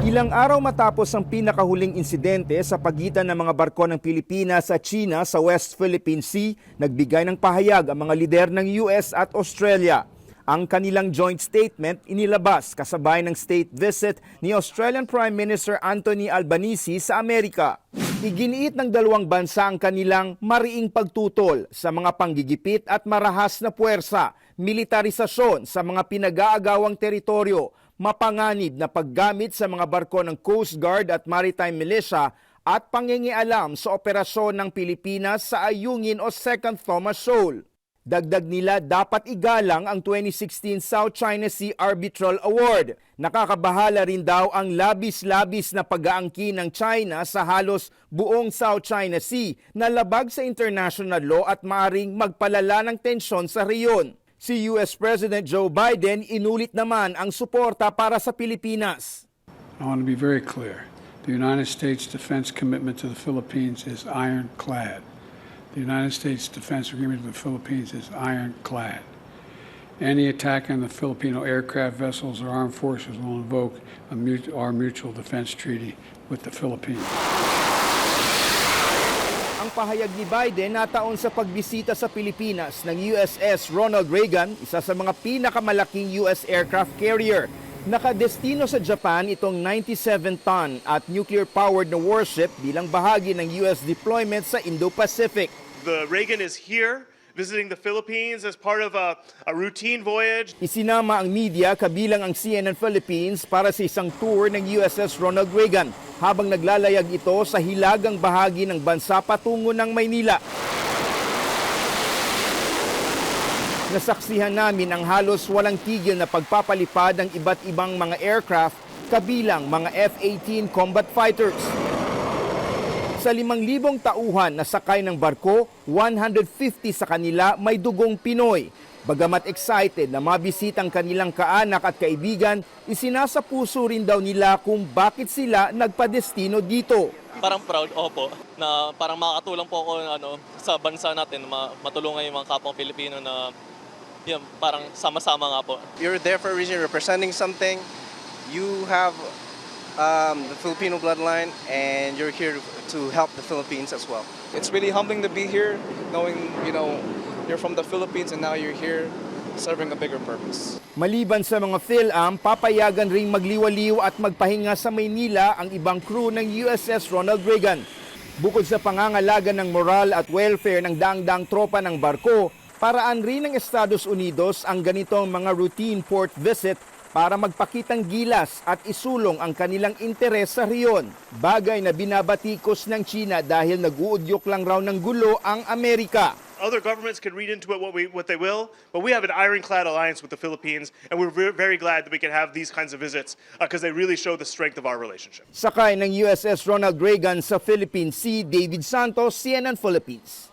Ilang araw matapos ang pinakahuling insidente sa pagitan ng mga barko ng Pilipinas at China sa West Philippine Sea, nagbigay ng pahayag ang mga lider ng US at Australia. Ang kanilang joint statement inilabas kasabay ng state visit ni Australian Prime Minister Anthony Albanese sa Amerika. Iginiit ng dalawang bansa ang kanilang mariing pagtutol sa mga panggigipit at marahas na puwersa, militarisasyon sa mga pinag-aagawang teritoryo, mapanganib na paggamit sa mga barko ng Coast Guard at Maritime Militia at pangingialam sa operasyon ng Pilipinas sa Ayungin o Second Thomas Shoal. Dagdag nila dapat igalang ang 2016 South China Sea Arbitral Award. Nakakabahala rin daw ang labis-labis na pag-aangkin ng China sa halos buong South China Sea na labag sa international law at maaring magpalala ng tensyon sa reyon. Si US President Joe Biden inulit naman ang suporta para sa Pilipinas. I want to be very clear. The United States defense commitment to the Philippines is ironclad. The United States defense agreement with the Philippines is ironclad. Any attack on the Filipino aircraft vessels or armed forces will invoke our mutual defense treaty with the Philippines. Pahayag ni Biden nataon sa pagbisita sa Pilipinas ng USS Ronald Reagan, isa sa mga pinakamalaking US aircraft carrier. Nakadestino sa Japan itong 97-ton at nuclear-powered na warship bilang bahagi ng US deployment sa Indo-Pacific. The Reagan is here visiting the Philippines as part of a, a routine voyage. Isinama ang media kabilang ang CNN Philippines para sa isang tour ng USS Ronald Reagan habang naglalayag ito sa hilagang bahagi ng bansa patungo ng Maynila. Nasaksihan namin ang halos walang tigil na pagpapalipad ng iba't ibang mga aircraft kabilang mga F-18 combat fighters. Sa 5,000 tauhan na sakay ng barko, 150 sa kanila may dugong Pinoy. Bagamat excited na mabisita ang kanilang kaanak at kaibigan, isinasa puso rin daw nila kung bakit sila nagpadestino dito. Parang proud, opo, na parang makakatulong po ako ano, sa bansa natin, ma- matulungan yung mga kapwang Pilipino na yun, parang sama-sama nga po. you're there for a reason, representing something. You have um, the Filipino bloodline, and you're here to, help the Philippines as well. It's really humbling to be here, knowing you know you're from the Philippines and now you're here serving a bigger purpose. Maliban sa mga PhilAm, papayagan ring magliwaliw at magpahinga sa Maynila ang ibang crew ng USS Ronald Reagan. Bukod sa pangangalaga ng moral at welfare ng daang-daang tropa ng barko, paraan rin ng Estados Unidos ang ganitong mga routine port visit para magpakitang gilas at isulong ang kanilang interes sa riyon. Bagay na binabatikos ng China dahil nag-uudyok lang raw ng gulo ang Amerika. Other governments can read into it what, we, what they will, but we have an ironclad alliance with the Philippines, and we're very, very glad that we can have these kinds of visits because they really show the strength of our relationship. Sakay ng USS Ronald Reagan sa Philippine Sea, David Santos, CNN Philippines.